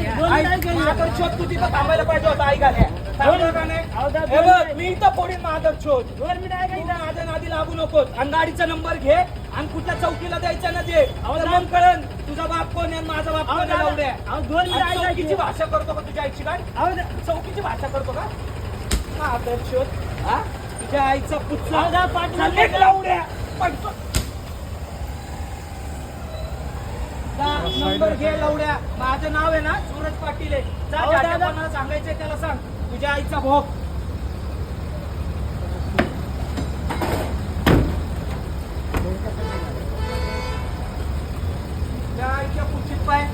दोन आई- मिनिटं ऐका. माधव शोध तू तिथं थांबायला पाहिजे होता आई घाल्या थांबलं का नाही अहो, दा- दोन बघ मिनिटं. मी इथं फोडीन माधव शोध. दोन मिनिटं ऐका तू इथं. माझ्या नादी लागू नकोस. आणि गाडीचा नंबर घे आणि कुठल्या चौकीला द्यायचा ना ते. मग कळन तुझा बाप कोण आहे माझा बाप कोण आहे दोन मिनिटं चौकीची. भाषा करतो का तुझ्या आईची काय चौकीची भाषा करतो का? शोध हा? तुझ्या आईचा चालले का लावड्या नंबर घे लवड्या. माझं नाव आहे ना सूरज पाटील आहे. सांगायचंय त्याला सांग. तुझ्या आईचा भोग. त्या आईच्या पाय.